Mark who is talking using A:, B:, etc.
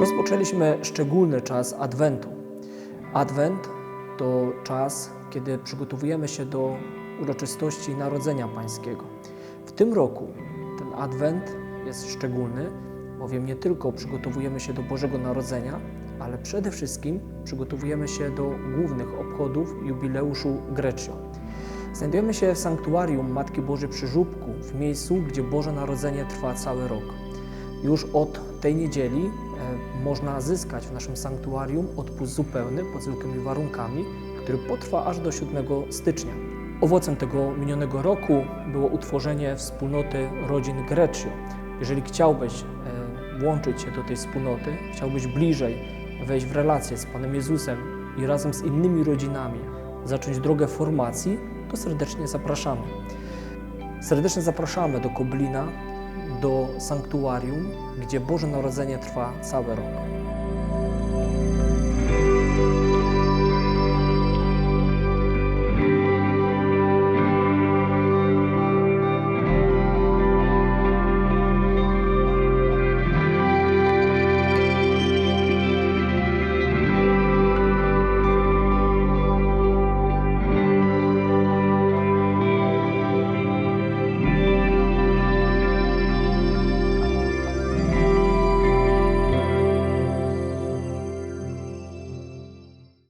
A: Rozpoczęliśmy szczególny czas Adwentu. Adwent to czas, kiedy przygotowujemy się do uroczystości Narodzenia Pańskiego. W tym roku ten Adwent jest szczególny, bowiem nie tylko przygotowujemy się do Bożego Narodzenia, ale przede wszystkim przygotowujemy się do głównych obchodów jubileuszu Greccio. Znajdujemy się w sanktuarium Matki Bożej przy Żubku, w miejscu, gdzie Boże Narodzenie trwa cały rok. Już od tej niedzieli można zyskać w naszym sanktuarium odpust zupełny pod zwykłymi warunkami, który potrwa aż do 7 stycznia. Owocem tego minionego roku było utworzenie wspólnoty rodzin Greccio. Jeżeli chciałbyś e, włączyć się do tej wspólnoty, chciałbyś bliżej wejść w relację z Panem Jezusem i razem z innymi rodzinami zacząć drogę formacji, to serdecznie zapraszamy. Serdecznie zapraszamy do Koblina, do sanktuarium, gdzie Boże Narodzenie trwa cały rok.